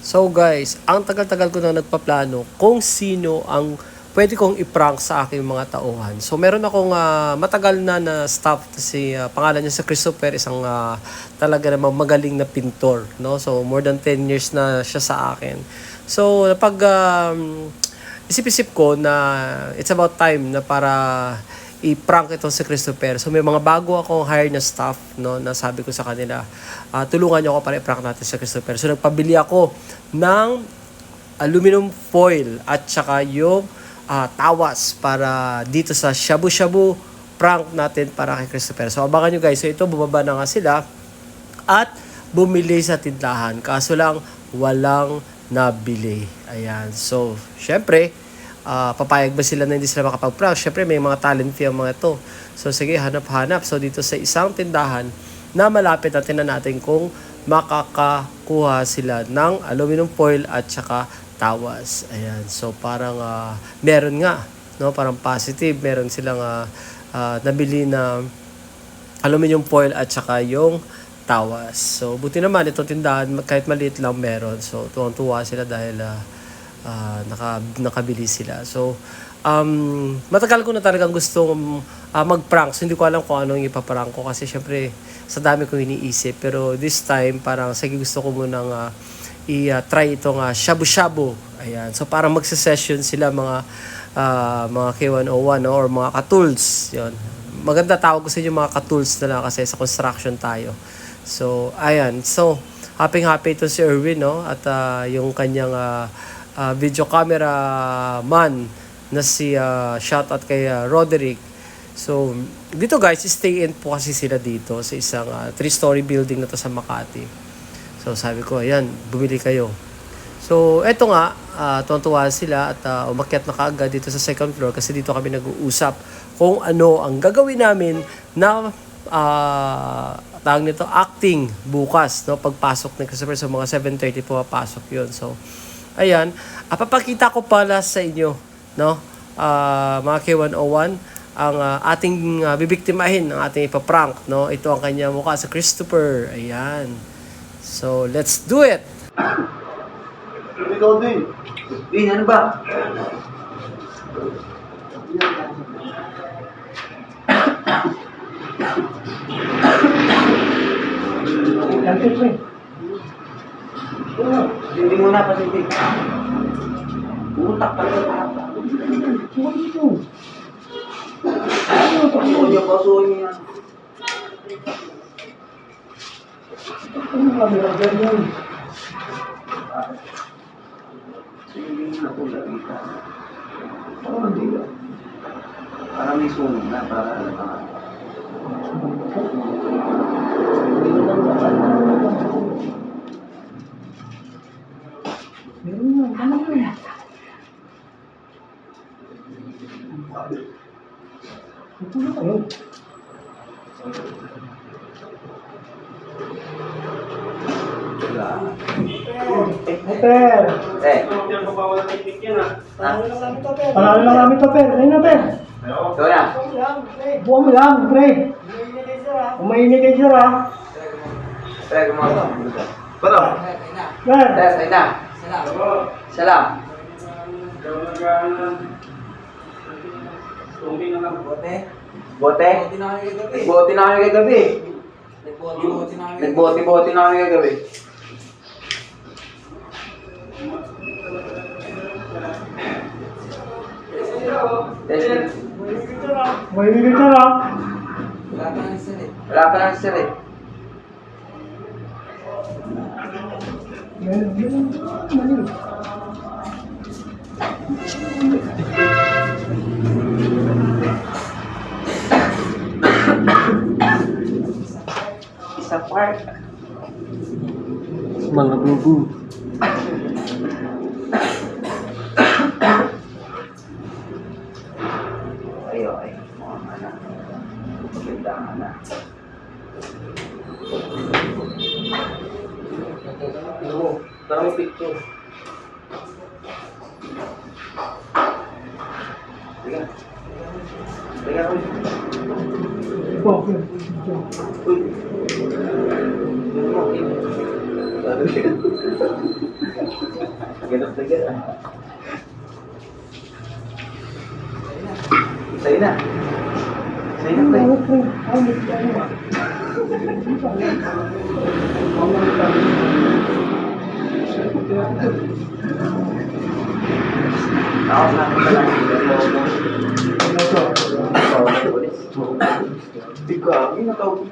So guys, ang tagal-tagal ko na nagpaplano kung sino ang pwede kong i-prank sa aking mga tauhan. So meron akong ah, matagal na na staff si ah, pangalan niya sa Christopher, isang ah, talaga namang magaling na pintor, no? So more than 10 years na siya sa akin. So napag um, isip-isip ko na it's about time na para i-prank ito si Christopher. So may mga bago akong hire na staff no na sabi ko sa kanila, ah, tulungan niyo ako para i-prank natin si Christopher. So nagpabili ako ng aluminum foil at saka yung ah, tawas para dito sa Shabu Shabu prank natin para kay Christopher. So abangan nyo guys. So ito bumaba na nga sila at bumili sa tindahan. Kaso lang walang nabili. Ayan. So syempre ah, papayag ba sila na hindi sila makapag-prank? Syempre may mga talent fee ang mga to. So sige, hanap-hanap. So dito sa isang tindahan na malapit natin na natin kung makakakuha sila ng aluminum foil at saka tawas. Ayan. So parang ah, meron nga, no? Parang positive, meron silang ah, ah, nabili na aluminum foil at saka yung tawas. So buti naman itong tindahan kahit maliit lang meron. So tuwang-tuwa sila dahil ah, ah, naka, nakabili sila. So um, matagal ko na talagang gustong ah, mag-prank. So hindi ko alam kung anong ipaprank ko kasi syempre sa dami kong iniisip. Pero this time parang sige gusto ko munang ah, i-try itong ah, shabu-shabu. Ayan. So parang magsa-session sila mga ah, mga K101 no? or mga katools. Yun. Maganda tawag ko sa inyo mga katools na lang kasi sa construction tayo. So, ayan. So, happy-happy ito si Erwin, no? At ah, yung kanyang ah, ah, video camera man na si ah, shoutout kay ah, Roderick. So, dito guys, stay in po kasi sila dito sa isang ah, three-story building na to sa Makati. So, sabi ko, ayan, bumili kayo. So, eto nga, uh, tuwa sila at ah, umakyat na kaagad dito sa second floor kasi dito kami nag-uusap kung ano ang gagawin namin na uh, tawag nito, acting bukas, no? Pagpasok ni Christopher, so mga 7.30 pumapasok yun. So, ayan, uh, papakita ko pala sa inyo, no? Ah, mga K101, ang ah, ating ah, bibiktimahin, ang ating ipaprank, no? Ito ang kanya mukha sa Christopher. Ayan. So, let's do it! Ikaw din. Vin, ano ba? Kanti pre. Hindi mo na pasindi. Utak pa. Suwag dito. Ano niya pasuhin niya? Ano ka meron ganyan? Sige na ako lagita. Parang hindi ka. Para may sunog na, para ano. Nga, ano eh. Ito na kayo. Hey, Per! Eh, Panalo lang namin to, Per. Ayun na, Per. ikaw na. Buwan mo lang, pre. Kung mainit kayo, sir, ha? Pre, gumawa. Bato. Per. Pre, sa'yo na. Salam. Bote? Bote na kami kagabi. Nagbote-bote na kami kagabi. Testing. Mainit ka lang. Wala pa lang sir eh. Meron, meron. Mali. Isa part. Mga bubu. Ayo, ay. Mga anak. Maganda ang anak. Ano? Parang picture. Tiga. Tiga, uy. Okay. Uy. Ano. Ganap na ganap. Sa'yo na. Sa'yo na, pre. Ako sa akin pala. Hindi ko, hindi na tawag.